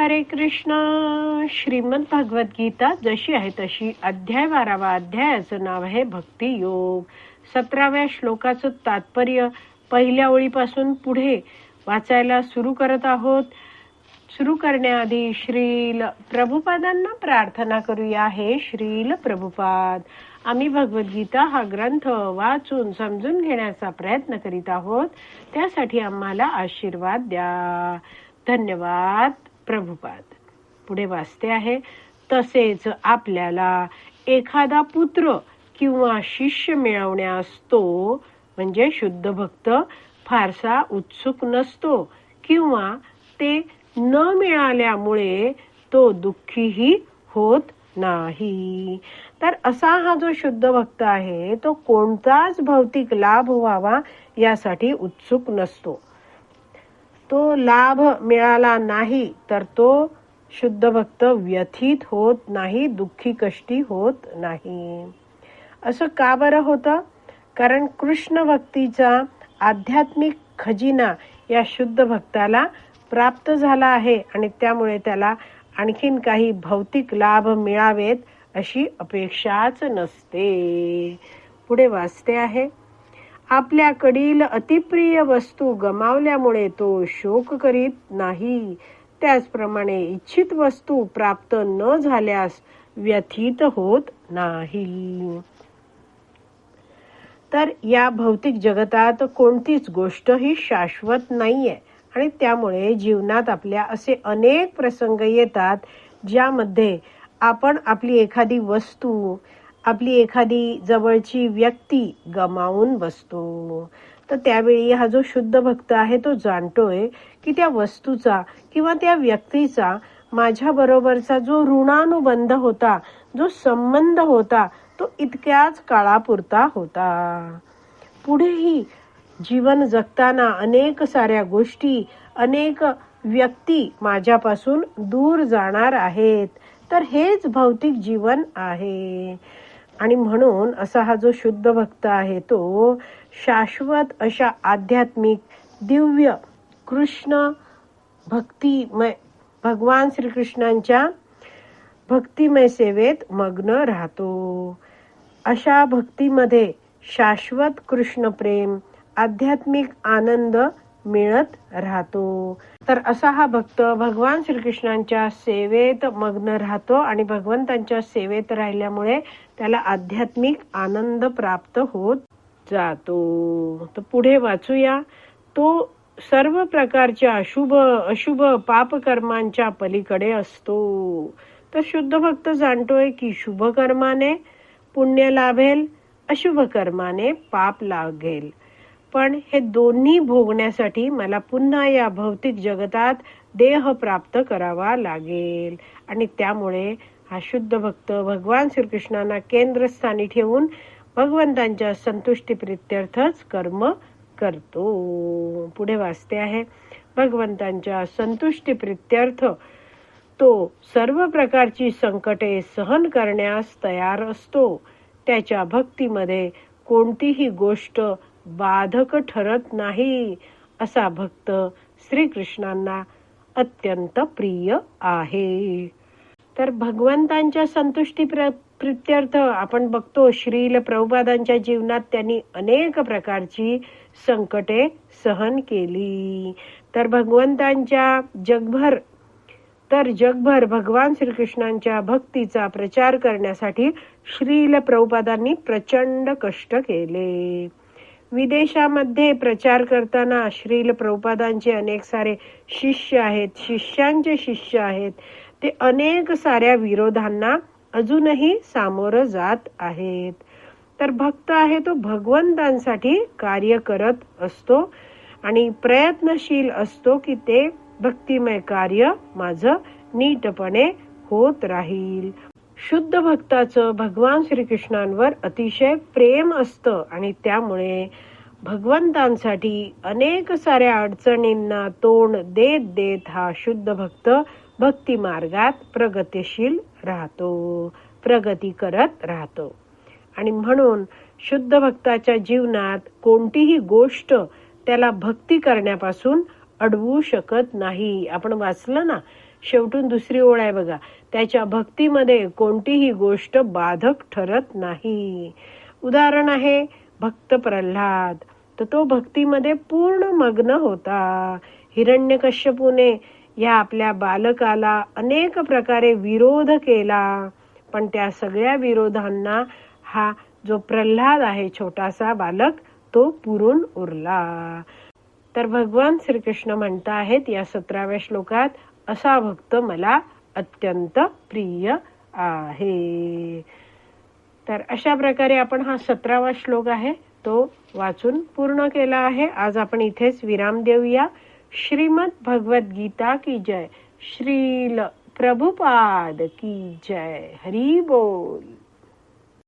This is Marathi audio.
हरे कृष्ण. श्रीमद भगवत गीता जशी आहे तशी अध्याय बारावा अध्यायाचं नाव आहे भक्ती योग. सतराव्या श्लोकाचं तात्पर्य पहिल्या ओळीपासून पुढे वाचायला सुरू करत आहोत. सुरू करण्याआधी श्रील प्रभुपादांना प्रार्थना करूया. हे श्रील प्रभुपाद आम्ही भगवद्गीता हा ग्रंथ वाचून समजून घेण्याचा प्रयत्न करीत आहोत. त्यासाठी आम्हाला आशीर्वाद द्या. धन्यवाद. प्रभुपाद. पुढे वाचते आहे तसेच आपल्याला एखादा पुत्र किंवा शिष्य मिळवण्यास तो म्हणजे शुद्ध भक्त फारसा उत्सुक नसतो किंवा ते न मिळाल्यामुळे तो दुःखीही होत नाही. तर असा हा जो शुद्ध भक्त आहे तो कोणताच भौतिक लाभ व्हावा यासाठी उत्सुक नसतो. तो लाभ मिळाला नाही तर तो शुद्ध भक्त व्यथित होत नाही दुःखी कष्टी होत नाही. असं का बरं होतं? कारण कृष्ण भक्तीचा आध्यात्मिक खजिना या शुद्ध भक्ताला प्राप्त झाला आहे आणि त्यामुळे त्याला आणखीन काही भौतिक लाभ मिळावेत अशी अपेक्षाच नसते. पुढे वाचते आहे. आपल्याकडील अतिप्रिय वस्तू गमावल्यामुळे तो शोक करीत नाही. त्याचप्रमाणे इच्छित वस्तू प्राप्त न झाल्यास व्यथित होत नाही. तर या भौतिक जगतात कोणतीच गोष्ट ही शाश्वत नाहीये आणि त्यामुळे जीवनात आपल्या असे अनेक प्रसंग येतात ज्यामध्ये आपण आपली एखादी वस्तू आपली एखादी जवळची व्यक्ती गमावून बसतो. तर त्यावेळी हा जो शुद्ध भक्त आहे तो जाणतोय की त्या वस्तूचा किंवा त्या व्यक्तीचा माझ्या बरोबरचा जो ऋणानुबंध होता जो संबंध होता तो इतक्याच काळापुरता होता. पुढेही जीवन जगताना अनेक साऱ्या गोष्टी अनेक व्यक्ती माझ्यापासून दूर जाणार आहेत. तर हेच भौतिक जीवन आहे. आणि म्हणून असा हा जो शुद्ध भक्त आहे तो शाश्वत अशा आध्यात्मिक दिव्य कृष्ण भक्तिमय भगवान श्रीकृष्णांच्या भक्तिमय सेवेत मग्न राहतो. अशा भक्तीमध्ये शाश्वत कृष्ण प्रेम आध्यात्मिक आनंद मिळत राहतो. तर असा हा भक्त भगवान श्रीकृष्णांच्या सेवेत मग्न राहतो आणि भगवंतांच्या सेवेत राहिल्यामुळे त्याला आध्यात्मिक आनंद प्राप्त होत जातो. तर पुढे वाचूया. तो सर्व प्रकारच्या अशुभ अशुभ पाप कर्मांच्या पलीकडे असतो. तर शुद्ध भक्त जाणतोय की शुभ कर्माने पुण्य लाभेल अशुभ कर्माने पाप लागेल पण हे दोन्ही भोगण्यासाठी मला पुन्हा या भौतिक जगतात देह प्राप्त करावा लागेल. आणि त्यामुळे हा शुद्ध भक्त भगवान श्रीकृष्णांना केंद्रस्थानी ठेवून भगवंतांच्या संतुष्टी प्रित्यर्थच कर्म करतो. पुढे वाचते आहे भगवंतांच्या संतुष्टी प्रित्यर्थ तो सर्व प्रकारची संकटे सहन करण्यास तयार असतो. त्याच्या भक्तीमध्ये कोणतीही गोष्ट बाधक ठरत नाही असा भक्त श्रीकृष्णांना अत्यंत प्रिय आहे. तर भगवंतांच्या संतुष्टी प्रित्यर्थ आपण बघतो श्रील प्रभुपादांच्या जीवनात त्यांनी अनेक प्रकारची संकटे सहन केली. तर भगवंतांच्या जगभर तर जगभर भगवान श्रीकृष्णांच्या भक्तीचा प्रचार करण्यासाठी श्रील प्रभुपादांनी प्रचंड कष्ट केले. विदेशामध्ये प्रचार करताना श्रील प्रभुपादांचे अनेक सारे शिष्य आहेत शिष्यांचे शिष्य आहेत. ते अनेक साऱ्या विरोधांना अजूनही सामोरं जात आहेत. तर भक्त आहे तो भगवंतांसाठी कार्य करत असतो आणि प्रयत्नशील असतो की ते भक्तिमय कार्य माझं नीटपणे होत राहील. शुद्ध भक्ताचं भगवान श्रीकृष्णांवर अतिशय प्रेम असतं आणि त्यामुळे भगवंतांसाठी अनेक साऱ्या अडचणींना तोंड देत देत हा शुद्ध भक्त भक्ती मार्गात प्रगतिशील राहतो प्रगती करत राहतो. आणि म्हणून शुद्ध भक्ताच्या जीवनात कोणतीही गोष्ट त्याला भक्ती करण्यापासून अडवू शकत नाही. आपण वाचलं ना शेवटून दुसरी ओळ आहे बघा. त्याच्या भक्तीमध्ये कोणतीही गोष्ट बाधक ठरत नाही. उदाहरण आहे भक्त प्रल्हाद. तर तो भक्तीमध्ये पूर्ण मग्न होता. हिरण्यकश्यपूने या आपल्या बालकाला अनेक प्रकारे विरोध केला. पण त्या सगळ्या विरोधांना हा जो प्रल्हाद आहे छोटासा बालक तो पुरून उरला. तर भगवान श्रीकृष्ण म्हणता आहेत या सतराव्या श्लोकात असा भक्त मला अत्यंत प्रिय आहे. तर अशा प्रकारे आपण हा सतरावा श्लोक आहे तो वाचून पूर्ण केला आहे. आज आपण इथेच विराम देऊया. श्रीमद भगवत गीता की जय. श्रील प्रभुपाद की जय. हरी बोल.